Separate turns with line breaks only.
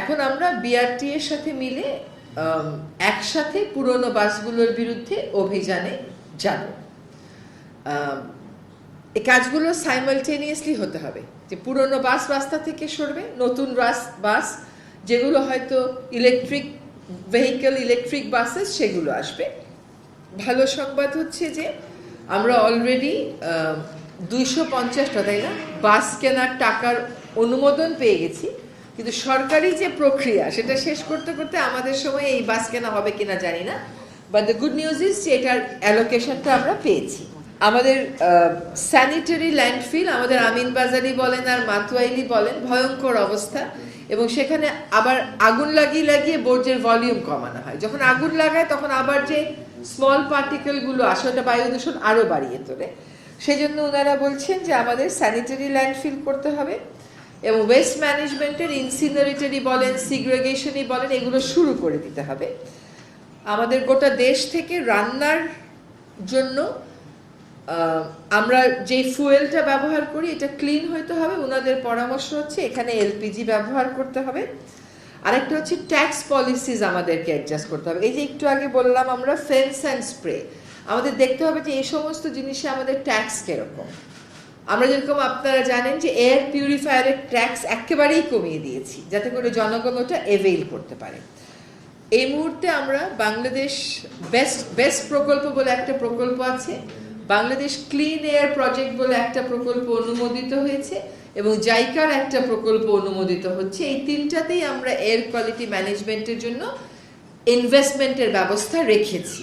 এখন আমরা বিআরটি এর সাথে মিলে একসাথে পুরনো বাসগুলোর বিরুদ্ধে অভিযানে যাব। এই কাজগুলো সাইমালটেনিয়াসলি হতে হবে। যে পুরনো বাস রাস্তা থেকে সরবে, নতুন বাস বাস, যেগুলো হয়তো ইলেকট্রিক ভেহিকেল ইলেকট্রিক বাসেস সেগুলো আসবে। ভালো সংবাদ হচ্ছে যে আমরা অলরেডি দুইশো পঞ্চাশটা, তাই না? বাস কেনার টাকার অনুমোদন পেয়ে গেছি। কিন্তু সরকারি যে প্রক্রিয়া, সেটা শেষ করতে করতে আমাদের সময় এই বাস কেনা হবে কিনা জানি না। But the good news is যে এটার অ্যালোকেশনটা আমরা পেয়েছি। আমাদের স্যানিটারি ল্যান্ডফিল আমাদের আমিন বাজারি বলেন আর মাতুয়াইলি বলেন, ভয়ঙ্কর অবস্থা। এবং সেখানে আবার আগুন লাগিয়ে লাগিয়ে বর্জ্যের ভলিউম কমানো হয়। যখন আগুন লাগায় তখন আবার যে স্মল পার্টিকেলগুলো আসে, ওটা বায়ু দূষণ আরও বাড়িয়ে তোলে। সেই জন্য ওনারা বলছেন যে আমাদের স্যানিটারি ল্যান্ডফিল করতে হবে। এবং ওয়েস্ট ম্যানেজমেন্টের ইনসিনারেটরি বলেন সিগ্রেগেশনই বলেন, এগুলো শুরু করে দিতে হবে। আমাদের গোটা দেশ থেকে রান্নার জন্য আমরা যে ফুয়েলটা ব্যবহার করি, এটা ক্লিন হইতে হবে ওনাদের পরামর্শ হচ্ছে এখানে এলপিজি ব্যবহার করতে হবে। আরেকটা হচ্ছে ট্যাক্স পলিসিস আমাদেরকে অ্যাডজাস্ট করতে হবে। এই যে একটু আগে বললাম আমরা ফেন্স অ্যান্ড স্প্রে আমাদের দেখতে হবে যে এই সমস্ত জিনিসে আমাদের ট্যাক্স কীরকম। আমরা যেরকম আপনারা জানেন যে এয়ার পিউরিফায়ারের ট্যাক্স একেবারেই কমিয়ে দিয়েছি, যাতে করে জনগণ ওটা এভেইল করতে পারে। এই মুহূর্তে আমরা বাংলাদেশ বেস্ট বেস্ট প্রকল্প বলে একটা প্রকল্প আছে, বাংলাদেশ ক্লিন এয়ার প্রজেক্ট বলে একটা প্রকল্প অনুমোদিত হয়েছে, এবং জাইকার একটা প্রকল্প অনুমোদিত হচ্ছে। এই তিনটাতেই আমরা এয়ার কোয়ালিটি ম্যানেজমেন্টের জন্য ইনভেস্টমেন্টের ব্যবস্থা রেখেছি।